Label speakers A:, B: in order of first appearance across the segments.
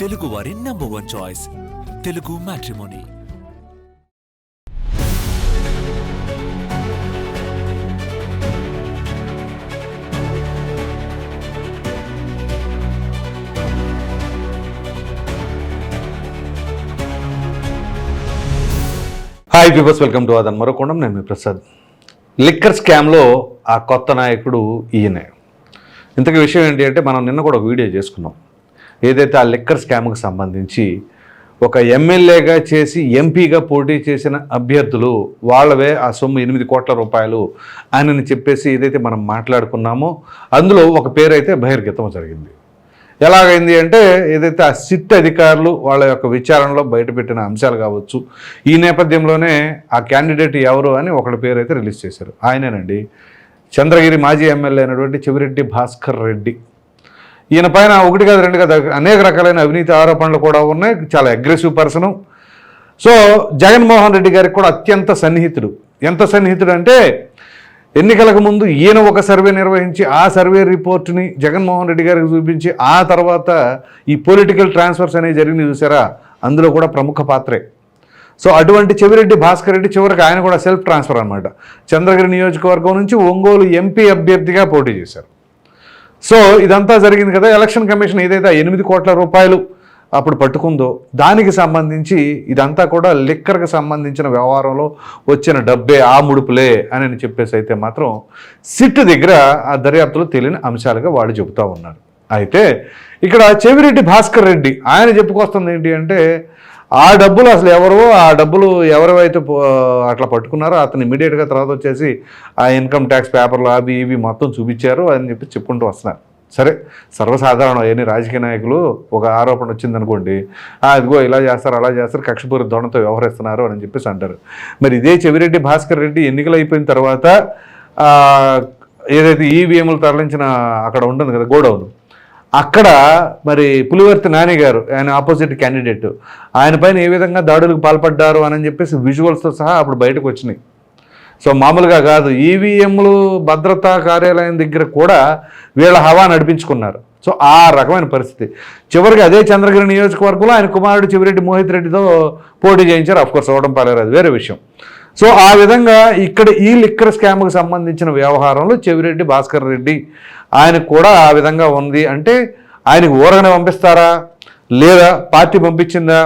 A: తెలుగు వారి number one choice Telugu matrimony
B: hi peepers welcome to అదన్ మరొకొండం నేను మీ ప్రసాద్ లిక్కర్ స్కామ్లో ఆ కొత్త నాయకుడు ఈయనే ఇంతకు విషయం ఏంటి అంటే మనం నిన్న కూడా ఒక వీడియో చేసుకున్నాం ఏదైతే ఆ లిక్కర్ స్కామ్కి సంబంధించి ఒక ఎమ్మెల్యేగా చేసి ఎంపీగా పోటీ చేసిన అభ్యర్థులు వాళ్ళవే ఆ సొమ్ము ఎనిమిది కోట్ల రూపాయలు అని చెప్పేసి ఏదైతే మనం మాట్లాడుకున్నామో అందులో ఒక పేరైతే బహిర్గతం జరిగింది. ఎలాగైంది అంటే ఏదైతే ఆ సిట్ అధికారులు వాళ్ళ యొక్క విచారణలో బయటపెట్టిన అంశాలు కావచ్చు ఈ నేపథ్యంలోనే ఆ క్యాండిడేట్ ఎవరు అని ఒకటి పేరు అయితే రిలీజ్ చేశారు. ఆయనేనండి. చంద్రగిరి మాజీ ఎమ్మెల్యే అయినటువంటి చెవిరెడ్డి భాస్కర్ రెడ్డి. ఈయన పైన ఒకటి కాదు రెండు కాదు అనేక రకాలైన అవినీతి ఆరోపణలు కూడా ఉన్నాయి. చాలా aggressive person so Jaganmohan Reddy గారికి కూడా అత్యంత సన్నిహితుడు. ఎంత సన్నిహితుడు అంటే ఎన్నికలకు ముందు ఈయన ఒక సర్వే నిర్వహించి ఆ సర్వే రిపోర్ట్ని జగన్మోహన్ రెడ్డి గారికి చూపించి ఆ తర్వాత ఈ పొలిటికల్ ట్రాన్స్ఫర్స్ అనేవి జరిగినాయి చూసారా? అందులో కూడా ప్రముఖ పాత్రే. సో అటువంటి చెవిరెడ్డి భాస్కర్ రెడ్డి చివరికి ఆయన కూడా సెల్ఫ్ ట్రాన్స్ఫర్ అనమాట చంద్రగిరి నియోజకవర్గం నుంచి ఒంగోలు ఎంపీ అభ్యర్థిగా పోటీ చేశారు. సో ఇదంతా జరిగింది కదా ఎలక్షన్ కమిషన్ ఏదైతే ఎనిమిది కోట్ల రూపాయలు అప్పుడు పట్టుకుందో దానికి సంబంధించి ఇదంతా కూడా లిక్కర్కి సంబంధించిన వ్యవహారంలో వచ్చిన డబ్బే ఆ ముడుపులే అని చెప్పేసి అయితే మాత్రం సిట్ దగ్గర ఆ దర్యాప్తులో తెలియని అంశాలుగా వాళ్ళు చెబుతూ ఉన్నారు. అయితే ఇక్కడ చెవిరెడ్డి భాస్కర్ రెడ్డి ఆయన చెప్పుకొస్తుంది ఏంటి అంటే ఆ డబ్బులు అసలు ఎవరో ఆ డబ్బులు ఎవరైతే అట్లా పట్టుకున్నారో అతను ఇమీడియట్గా తర్వాత వచ్చేసి ఆ ఇన్కమ్ ట్యాక్స్ పేపర్లు అవి ఇవి మొత్తం చూపించారు అని చెప్పి చెప్పుకుంటూ వస్తున్నారు. సరే సర్వసాధారణం ఎన్ని రాజకీయ నాయకులు ఒక ఆరోపణ వచ్చిందనుకోండి అదిగో ఇలా చేస్తారు అలా చేస్తారు కక్షపూరి ధోరణతో వ్యవహరిస్తున్నారు అని చెప్పేసి అంటారు. మరి ఇదే చెవిరెడ్డి భాస్కర్ రెడ్డి ఎన్నికలు అయిపోయిన తర్వాత ఏదైతే ఈవీఎంలు తరలించిన అక్కడ ఉంటుంది కదా గోడౌన్ అక్కడ మరి పులివర్తి నాని గారు ఆయన ఆపోజిట్ క్యాండిడేట్ ఆయన పైన ఏ విధంగా దాడులకు పాల్పడ్డారు అని చెప్పేసి విజువల్స్తో సహా అప్పుడు బయటకు వచ్చినాయి. సో మామూలుగా కాదు ఈవీఎంలు భద్రతా కార్యాలయం దగ్గర కూడా వీళ్ళ హవా నడిపించుకున్నారు. సో ఆ రకమైన పరిస్థితి. చివరికి అదే చంద్రగిరి నియోజకవర్గంలో ఆయన కుమారుడు చివరెడ్డి మోహిత్ రెడ్డితో పోటీ చేయించారు. అఫ్కోర్స్ అవ్వడం పాలేరు అది వేరే విషయం. సో ఆ విధంగా ఇక్కడ ఈ లిక్కర్ స్కామ్కి సంబంధించిన వ్యవహారంలో చెవిరెడ్డి భాస్కర్ రెడ్డి ఆయనకు కూడా ఆ విధంగా ఉంది. అంటే ఆయనకు ఊరగనే పంపిస్తారా? లేదా పార్టీ పంపించిందా?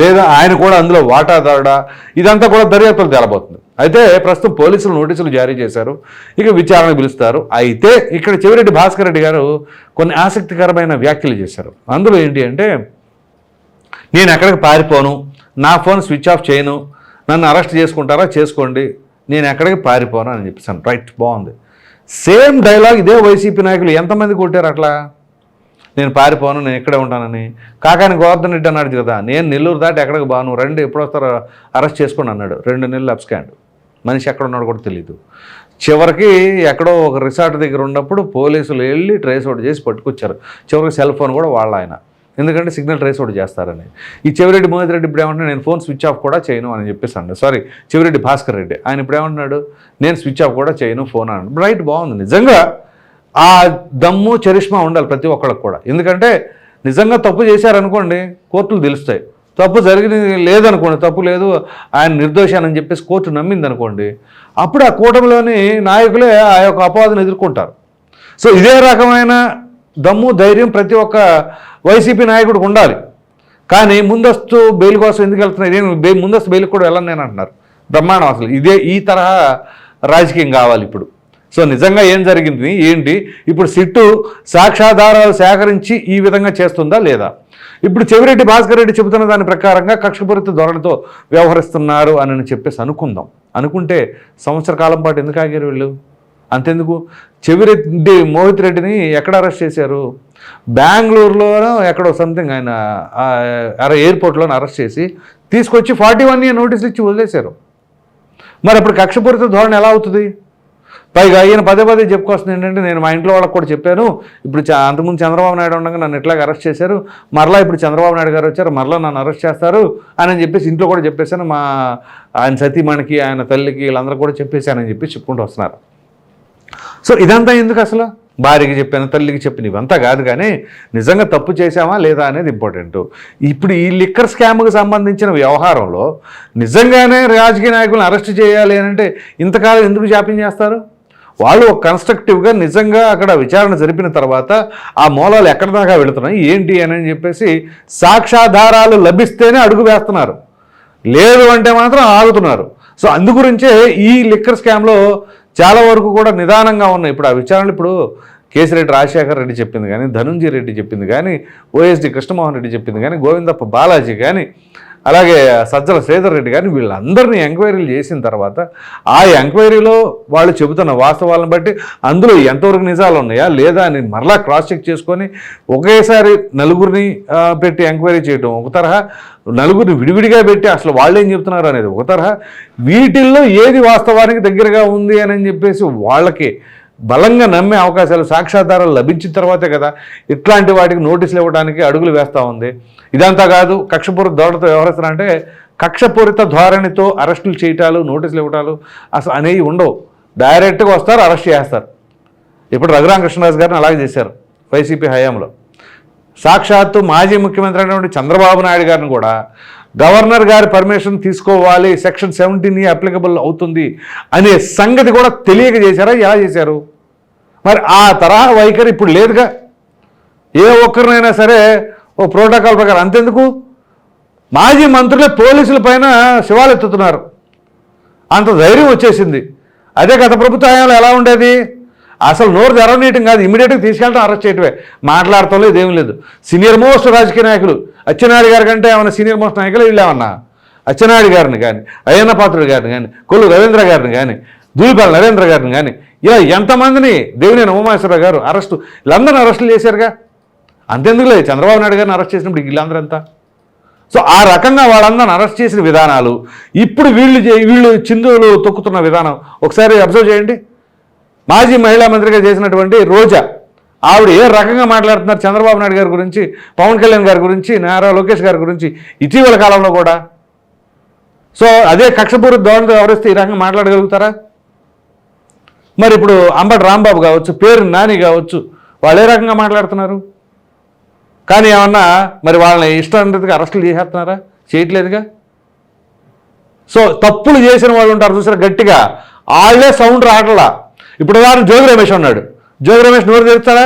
B: లేదా ఆయన కూడా అందులో వాటాదారుడా? ఇదంతా కూడా దర్యాప్తులు తేలబోతుంది. అయితే ప్రస్తుతం పోలీసులు నోటీసులు జారీ చేశారు. ఇక విచారణ పిలుస్తారు. అయితే ఇక్కడ చెవిరెడ్డి భాస్కర్ రెడ్డి గారు కొన్ని ఆసక్తికరమైన వ్యాఖ్యలు చేశారు. అందులో ఏంటి అంటే నేను ఎక్కడికి పారిపోను? నా ఫోన్ స్విచ్ ఆఫ్ చేయను. నన్ను అరెస్ట్ చేసుకుంటారా? చేసుకోండి. నేను ఎక్కడికి పారిపోను అని చెప్పేసాను రైట్ బాగుంది. సేమ్ డైలాగ్ ఇదే వైసీపీ నాయకులు ఎంతమంది కొట్టారు అట్లా? నేను పారిపోను నేను ఇక్కడే ఉంటానని. కాకాని గోవర్ధన్ రెడ్డి అన్నాడు కదా నేను నెల్లూరు దాటి ఎక్కడికి బాను? రెండు ఎప్పుడు వస్తారో అరెస్ట్ చేసుకోండి అన్నాడు. రెండు నెలలు అబ్స్కాండ్. మనిషి ఎక్కడ ఉన్నాడు కూడా తెలియదు చివరికి ఎక్కడో ఒక రిసార్ట్ దగ్గర ఉన్నప్పుడు పోలీసులు వెళ్ళి ట్రేస్ అవుట్ చేసి పట్టుకొచ్చారు. చివరికి సెల్ ఫోన్ కూడా వాళ్ళ ఆయన. ఎందుకంటే సిగ్నల్ ట్రేస్ అవుట్ చేస్తారని. ఈ చెవిరెడ్డి మోహిత్ రెడ్డి ఇప్పుడు ఏమంటున్నా నేను ఫోన్ స్విచ్ ఆఫ్ కూడా చేయను అని చెప్పేసి అండి సారీ చెవిరెడ్డి భాస్కర్ రెడ్డి. ఆయన ఇప్పుడు ఏమంటున్నాడు నేను స్విచ్ ఆఫ్ కూడా చేయను ఫోన్ అన్నాడు. రైట్ బాగుంది. నిజంగా ఆ దమ్ము చరిష్మా ఉండాలి ప్రతి ఒక్కళ్ళకి కూడా. ఎందుకంటే నిజంగా తప్పు చేశారనుకోండి కోర్టులు తెలుస్తాయి. తప్పు జరిగింది లేదనుకోండి తప్పు లేదు ఆయన నిర్దోషానని చెప్పేసి కోర్టు నమ్మింది అనుకోండి అప్పుడు ఆ కూటమిలోని నాయకులే ఆ యొక్క అపవాదం ఎదుర్కొంటారు. సో ఇదే రకమైన దమ్ము ధైర్యం ప్రతి ఒక్క వైసీపీ నాయకుడికి ఉండాలి. కానీ ముందస్తు బెయిల్ కోసం ఎందుకు వెళ్తున్నారు నేను ముందస్తు బెయిల్ కూడా వెళ్ళను నేను అంటున్నారు. బ్రహ్మాండం అసలు. ఇదే ఈ తరహా రాజకీయం కావాలి ఇప్పుడు. సో నిజంగా ఏం జరిగింది? ఏంటి? ఇప్పుడు సిట్టు సాక్ష్యాధారాలు సేకరించి ఈ విధంగా చేస్తుందా లేదా? ఇప్పుడు చెవిరెడ్డి భాస్కర్ రెడ్డి చెబుతున్న దాని ప్రకారంగా కక్షపూరిత ధోరణితో వ్యవహరిస్తున్నారు అని చెప్పేసి అనుకుందాం. అనుకుంటే సంవత్సర కాలం పాటు ఎందుకు ఆగారు వీళ్ళు? అంతెందుకు? చెవిరెడ్డి మోహిత్ రెడ్డిని ఎక్కడ అరెస్ట్ చేశారు? బెంగళూరులో ఎక్కడో సంథింగ్ ఆయన అరే ఎయిర్పోర్ట్లోనే అరెస్ట్ చేసి తీసుకొచ్చి ఫార్టీ వన్ ఇయర్ నోటీసులు ఇచ్చి వదిలేశారు. మరి అప్పుడు కక్షపూరిత ధోరణి ఎలా అవుతుంది? పైగా ఈయన పదే పదే చెప్పుకొస్తుంది ఏంటంటే నేను మా ఇంట్లో వాళ్ళకి కూడా చెప్పాను ఇప్పుడు అంతకుముందు చంద్రబాబు నాయుడు ఉండగా నన్ను ఎట్లాగ అరెస్ట్ చేశారు మరలా ఇప్పుడు చంద్రబాబు నాయుడు గారు వచ్చారు మరలా నన్ను అరెస్ట్ చేస్తారు అని చెప్పేసి ఇంట్లో కూడా చెప్పేశాను మా ఆయన సతీమణికి ఆయన తల్లికి వీళ్ళందరూ కూడా చెప్పేశానని చెప్పి చెప్పుకుంటూ వస్తున్నారు. సో ఇదంతా ఎందుకు అసలు? భార్యకి చెప్పాను తల్లికి చెప్పిన ఇవంతా కాదు కానీ నిజంగా తప్పు చేశామా లేదా అనేది ఇంపార్టెంట్ ఇప్పుడు ఈ లిక్కర్ స్కామ్కి సంబంధించిన వ్యవహారంలో నిజంగానే రాజకీయ నాయకులను అరెస్ట్ చేయాలి అని అంటే ఇంతకాలం ఎందుకు జాప్యం చేస్తారు? వాళ్ళు కన్స్ట్రక్టివ్గా నిజంగా అక్కడ విచారణ జరిపిన తర్వాత ఆ మూలాలు ఎక్కడి దాకా వెళుతున్నాయి ఏంటి అని చెప్పేసి సాక్ష్యాధారాలు లభిస్తేనే అడుగు వేస్తున్నారు. లేదు అంటే మాత్రం ఆగుతున్నారు. సో అందుగురించే ఈ లిక్కర్ స్కామ్లో చాలా వరకు కూడా నిదానంగా ఉన్నాయి. ఇప్పుడు ఆ విచారణలు ఇప్పుడు కేసిరెడ్డి రాజశేఖర్ రెడ్డి చెప్పింది కానీ ధనుంజయ రెడ్డి చెప్పింది కానీ ఓఎస్డి కృష్ణమోహన్ రెడ్డి చెప్పింది కానీ గోవిందప్ప బాలాజీ కానీ అలాగే సజ్జల శ్రీధర్ రెడ్డి కానీ వీళ్ళందరినీ ఎంక్వైరీలు చేసిన తర్వాత ఆ ఎంక్వైరీలో వాళ్ళు చెబుతున్న వాస్తవాలను బట్టి అందులో ఎంతవరకు నిజాలు ఉన్నాయా లేదా అని మరలా క్రాస్ చెక్ చేసుకొని ఒకేసారి నలుగురిని పెట్టి ఎంక్వైరీ చేయడం ఒక తరహా. నలుగురిని విడివిడిగా పెట్టి అసలు వాళ్ళు ఏం చెప్తున్నారు అనేది ఒక తరహా. వీటిల్లో ఏది వాస్తవానికి దగ్గరగా ఉంది అని చెప్పేసి వాళ్ళకి బలంగా నమ్మే అవకాశాలు సాక్ష్యాధారాలు లభించిన తర్వాతే కదా ఇట్లాంటి వాటికి నోటీసులు ఇవ్వడానికి అడుగులు వేస్తూ ఉంది. ఇదంతా కాదు కక్షపూరిత ధోరణితో వ్యవహరిస్తారంటే కక్షపూరిత ధోరణితో అరెస్టులు చేయటాలు నోటీసులు ఇవ్వటాలు అసలు అనేవి ఉండవు. డైరెక్ట్గా వస్తారు అరెస్ట్ చేస్తారు. ఇప్పుడు రఘురామకృష్ణరాజు గారిని అలాగే చేశారు వైసీపీ హయాంలో. సాక్షాత్తు మాజీ ముఖ్యమంత్రి అయినటువంటి చంద్రబాబు నాయుడు గారిని కూడా గవర్నర్ గారి పర్మిషన్ తీసుకోవాలి సెక్షన్ సెవెంటీన్ అప్లికబుల్ అవుతుంది అనే సంగతి కూడా తెలియక చేశారా? ఎలా చేశారు? మరి ఆ తరహా వైఖరి ఇప్పుడు లేదుగా. ఏ ఒక్కరినైనా సరే ఓ ప్రోటోకాల్ ప్రకారం అంతెందుకు? మాజీ మంత్రులే పోలీసుల పైన శివాలెత్తుతున్నారు అంత ధైర్యం వచ్చేసింది. అదే గత ప్రభుత్వ హయాంలో ఎలా ఉండేది? అసలు నోరు తెరవనీయటం కాదు. ఇమీడియట్గా తీసుకెళ్ళడం అరెస్ట్ చేయటమే. మాట్లాడటం లేదు ఏం లేదు. సీనియర్ మోస్ట్ రాజకీయ నాయకులు అచ్చెన్నాయుడు గారి కంటే ఏమైనా సీనియర్ మోస్ట్ నాయకులు వీళ్ళు ఏమన్నా అచ్చెన్నాయుడు గారిని కానీ అయ్యన్న పాత్రుడు గారిని కానీ కొల్లు రవీంద్ర గారిని కానీ దూలిపాల నరేంద్ర గారిని కానీ ఇలా ఎంతమందిని దేవినేని ఉమామేశ్వరరావు గారు అరెస్టు వీళ్ళందరిని అరెస్టులు చేశారుగా? అంతెందుకు లేదు చంద్రబాబు నాయుడు గారిని అరెస్ట్ చేసినప్పుడు వీళ్ళందరూ ఎంత సో ఆ రకంగా వాళ్ళందరిని అరెస్ట్ చేసిన విధానాలు ఇప్పుడు వీళ్ళు వీళ్ళు చిందువులు తొక్కుతున్న విధానం ఒకసారి అబ్జర్వ్ చేయండి. మాజీ మహిళా మంత్రిగా చేసినటువంటి రోజా ఆవిడ ఏ రకంగా మాట్లాడుతున్నారు చంద్రబాబు నాయుడు గారి గురించి పవన్ కళ్యాణ్ గారి గురించి నారా లోకేష్ గారి గురించి ఇటీవల కాలంలో కూడా? సో అదే కక్షపూరి ధోరణితో ఎవరిస్తే ఈ రకంగా మాట్లాడగలుగుతారా? మరి ఇప్పుడు అంబటి రాంబాబు కావచ్చు పేరు నాని కావచ్చు వాళ్ళు ఏ రకంగా మాట్లాడుతున్నారు? కానీ ఏమన్నా మరి వాళ్ళని ఇష్టానికి అరెస్టులు చేసేస్తున్నారా? చేయట్లేదుగా? సో తప్పులు చేసిన వాళ్ళు ఉంటారు చూసారా గట్టిగా. వాళ్ళే సౌండ్ రావట్లా. ఇప్పుడు వారు జోగి రమేష్ ఉన్నాడు. జోగి రమేష్ నోరు తెరుస్తాడా?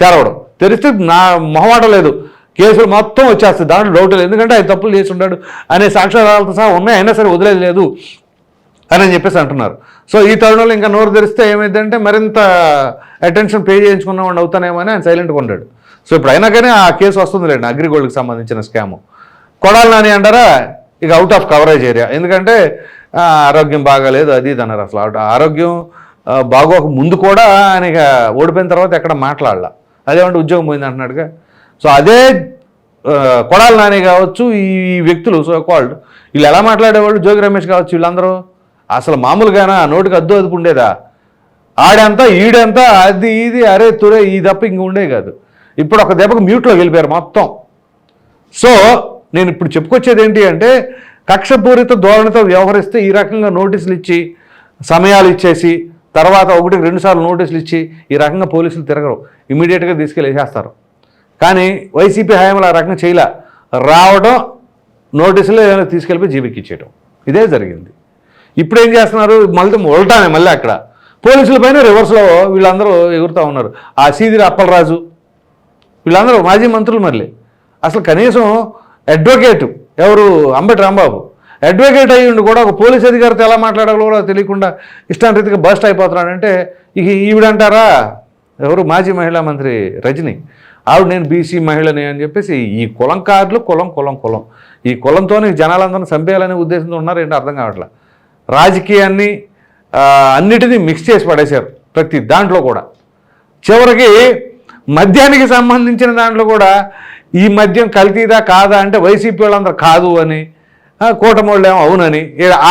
B: తెరవడం. తెరిస్తే నా మొహమాట లేదు. కేసులు మొత్తం వచ్చేస్తుంది దాంట్లో డౌట్ లేదు. ఎందుకంటే ఆయన తప్పులు చేసి ఉన్నాడు అనే సాక్ష్యాధారాలతో సహా ఉన్నాయి. అయినా సరే వదిలేదు లేదు అని చెప్పేసి అంటున్నారు. సో ఈ తరుణంలో ఇంకా నోరు తెరిస్తే ఏమైందంటే మరింత అటెన్షన్ పే చేయించుకున్న వాడిని అవుతానేమో అని ఆయన సైలెంట్గా ఉన్నాడు సో ఇప్పుడు అయినా కానీ ఆ కేసు వస్తుంది లేండి. అగ్రిగోల్డ్కి సంబంధించిన స్కాము కొడాలి నాని అంటారా? ఇక అవుట్ ఆఫ్ కవరేజ్ ఏరియా ఎందుకంటే ఆరోగ్యం బాగాలేదు. అది ఇది అన్నారు అసలు. ఆరోగ్యం బాగోక ముందు కూడా ఆయన ఓడిపోయిన తర్వాత ఎక్కడ మాట్లాడాల. అదేమంటే ఉద్యోగం పోయింది అంటున్నాడుగా. సో అదే కొడాలి నాని కావచ్చు ఈ వ్యక్తులు సో కాల్డ్ వీళ్ళు ఎలా మాట్లాడేవాళ్ళు? జోగి రమేష్ కావచ్చు వీళ్ళందరూ? అసలు మామూలుగానా? నోటికి అద్దు అదుపు ఉండేదా? ఆడంతా ఈడంతా అది ఇది అరే తురే ఈ తప్ప ఇంక ఉండే కాదు. ఇప్పుడు ఒక దెబ్బకు మ్యూట్లో వెళ్ళిపోయారు మొత్తం. సో నేను ఇప్పుడు చెప్పుకొచ్చేది ఏంటి అంటే కక్షపూరిత ధోరణితో వ్యవహరిస్తే ఈ రకంగా నోటీసులు ఇచ్చి సమయాలు ఇచ్చేసి తర్వాత ఒకటికి రెండుసార్లు నోటీసులు ఇచ్చి ఈ రకంగా పోలీసులు తిరగరు. ఇమీడియట్గా తీసుకెళ్ళి వేసేస్తారు. కానీ వైసీపీ హయాంలో ఆ రకంగా చేయలే. రావడం నోటీసులు ఏమైనా తీసుకెళ్ళిపోయి జీవికిచ్చేయడం ఇదే జరిగింది. ఇప్పుడు ఏం చేస్తున్నారు? మళ్ళీ ఉల్టానే మళ్ళీ అక్కడ. పోలీసుల పైన రివర్స్లో వీళ్ళందరూ ఎగురుతూ ఉన్నారు. ఆ సీదిరి అప్పలరాజు. వీళ్ళందరూ మాజీ మంత్రులు మళ్ళీ. అసలు కనీసం అడ్వకేటు ఎవరు? అంబటి రాంబాబు. అడ్వకేట్ అయ్యిండు కూడా ఒక పోలీస్ అధికారితో ఎలా మాట్లాడాలో కూడా తెలియకుండా ఇష్టాంరీతిగా బస్ట్ అయిపోతున్నాడంటే ఇక ఈవిడంటారా? ఎవరు? మాజీ మహిళా మంత్రి రజని. ఆవిడ నేను బీసీ మహిళని అని చెప్పేసి ఈ కులం కార్డులు కులం కులం కులం. ఈ కులంతోనే జనాలందరినీ చంపేయాలనే ఉద్దేశంతో ఉన్నారు ఏంటో అర్థం కావట్లే. రాజకీయాన్ని అన్నిటినీ మిక్స్ చేసి పడేశారు ప్రతి దాంట్లో కూడా. చివరికి మద్యానికి సంబంధించిన దాంట్లో కూడా ఈ మద్యం కల్తీదా కాదా అంటే వైసీపీ వాళ్ళందరూ కాదు అని కూటమోళ్ళేమో అవునని.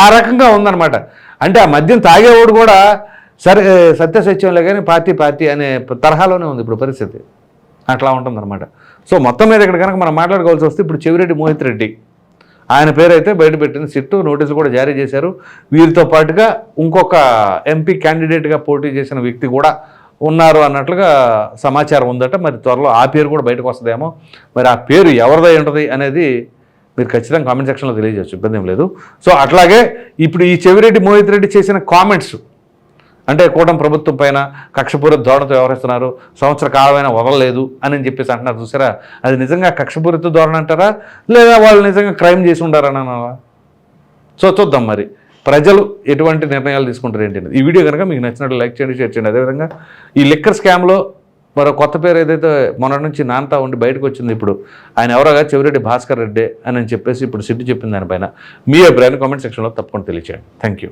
B: ఆ రకంగా ఉందన్నమాట. అంటే ఆ మద్యం తాగేవాడు కూడా సరే సత్యసత్యంలో కానీ పార్టీ పార్టీ అనే తరహాలోనే ఉంది ఇప్పుడు పరిస్థితి. అట్లా ఉంటుందన్నమాట. సో మొత్తం మీద ఇక్కడ కనుక మనం మాట్లాడుకోవాల్సి వస్తే ఇప్పుడు చెవిరెడ్డి మోహిత్ రెడ్డి. ఆయన పేరైతే బయటపెట్టింది బయట సిట్టు నోటీసులు కూడా జారీ చేశారు. వీరితో పాటుగా ఇంకొక ఎంపీ క్యాండిడేట్గా పోటీ చేసిన వ్యక్తి కూడా ఉన్నారు అన్నట్లుగా సమాచారం ఉందట. మరి త్వరలో ఆ పేరు కూడా బయటకు వస్తుందేమో. మరి ఆ పేరు ఎవరిదై ఉంటుంది అనేది మీరు ఖచ్చితంగా కామెంట్ సెక్షన్లో తెలియజేయచ్చు ఇబ్బంది ఏం లేదు. సో అట్లాగే ఇప్పుడు ఈ చెవిరెడ్డి మోహిత్ రెడ్డి చేసిన కామెంట్స్ అంటే కూటమి ప్రభుత్వం పైన కక్షపూరిత ధోరణితో వ్యవహరిస్తున్నారు సంవత్సర కాలమైన వదలలేదు అని చెప్పేసి అంటున్నారు చూసారా? అది నిజంగా కక్షపూరిత ధోరణి అంటారా? లేదా వాళ్ళు నిజంగా క్రైమ్ చేసి ఉండారని అన్నావా సో చూద్దాం మరి. ప్రజలు ఎటువంటి నిర్ణయాలు తీసుకుంటారు ఏంటి ఈ వీడియో కనుక మీకు నచ్చినట్లు లైక్ చేయండి షేర్ చేయండి. అదేవిధంగా ఈ లిక్కర్ స్కామ్లో మరో కొత్త పేరు ఏదైతే మొన్నటి నుంచి నాంతా ఉండి బయటకు వచ్చింది ఇప్పుడు ఆయన ఎవరోగా చెవిరెడ్డి భాస్కర్ రెడ్డి అని చెప్పేసి ఇప్పుడు సిడ్డు చెప్పింది దానిపైన. మీ అభిప్రాయాన్ని కామెంట్ సెక్షన్లో తప్పకుండా తెలియచేయండి. Thank you